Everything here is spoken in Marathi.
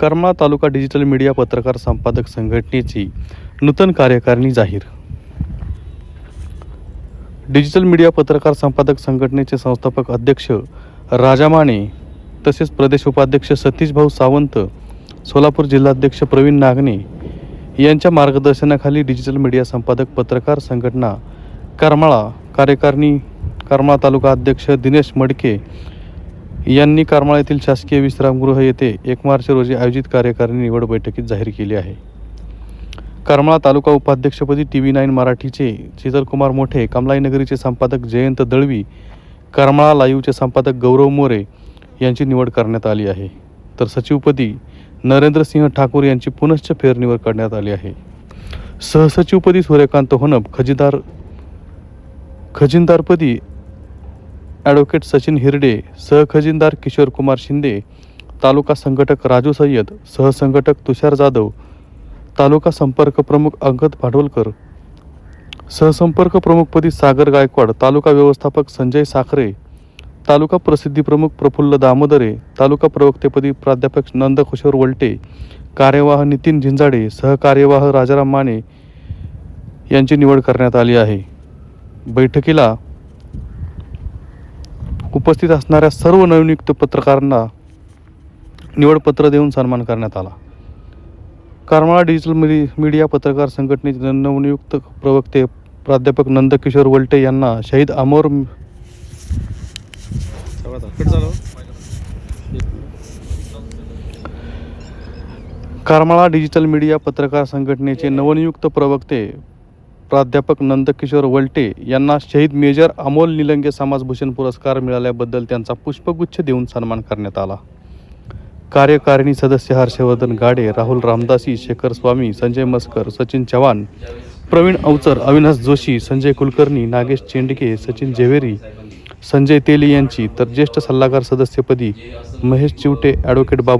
करमाळा तालुका डिजिटल मीडिया पत्रकार संपादक संघटनेची नूतन कार्यकारिणी जाहीर. डिजिटल मीडिया पत्रकार संपादक संघटनेचे संस्थापक अध्यक्ष राजा माने तसेच प्रदेश उपाध्यक्ष सतीश भाऊ सावंत सोलापूर जिल्हाध्यक्ष प्रवीण नागणे यांच्या मार्गदर्शनाखाली डिजिटल मीडिया संपादक पत्रकार संघटना करमाळा कार्यकारिणी करमाळा तालुका अध्यक्ष दिनेश मडके यांनी करमाळा येथील शासकीय विश्रामगृह येथे एक मार्च रोजी आयोजित कार्यकारिणी निवड बैठकीत जाहीर केली आहे. करमाळा तालुका उपाध्यक्षपदी टी व्ही नाईन मराठीचे शीतलकुमार मोठे कमलाईनगरीचे संपादक जयंत दळवी करमाळा लाईव्हचे संपादक गौरव मोरे यांची निवड करण्यात आली आहे. तर सचिवपदी नरेंद्रसिंह ठाकूर यांची पुनश्च फेरनिवड करण्यात आली आहे. सहसचिवपदी सूर्यकांत होनप खजिदार खजिनदारपदी ॲडव्होकेट सचिन हिरडे सहखजिनदार किशोर कुमार शिंदे तालुका संघटक राजू सय्यद सहसंघटक तुषार जाधव तालुका संपर्क प्रमुख अंगद भाडवलकर सहसंपर्क प्रमुखपदी सागर गायकवाड तालुका व्यवस्थापक संजय साखरे तालुका प्रसिद्धी प्रमुख प्रफुल्ल दामोदरे तालुका प्रवक्तेपदी प्राध्यापक नंदकिशोर वलटे कार्यवाह नितीन झिंजाडे सहकार्यवाह राजाराम माने यांची निवड करण्यात आली आहे. बैठकीला उपस्थित असणाऱ्या सर्व नवनियुक्त पत्रकारांना निवडपत्र देऊन सन्मान करण्यात आला. करमाळा डिजिटल मिडी मीडिया पत्रकार संघटनेचे नवनियुक्त प्रवक्ते प्राध्यापक नंदकिशोर वलटे यांना शहीद अमोर करमाळा डिजिटल मीडिया पत्रकार संघटनेचे नवनियुक्त प्रवक्ते प्राध्यापक नंदकिशोर वलटे यांना शहीद मेजर अमोल निलंगे समाजभूषण पुरस्कार मिळाल्याबद्दल त्यांचा पुष्पगुच्छ देऊन सन्मान करण्यात आला. कार्यकारिणी सदस्य हर्षवर्धन गाडे राहुल रामदासी शेखर स्वामी संजय मस्कर सचिन चव्हाण प्रवीण अवचर अविनाश जोशी संजय कुलकर्णी नागेश चेंडके सचिन झेवेरी संजय तेली यांची तर ज्येष्ठ सल्लागार सदस्यपदी महेश चिवटे ॲडव्होकेट बाबू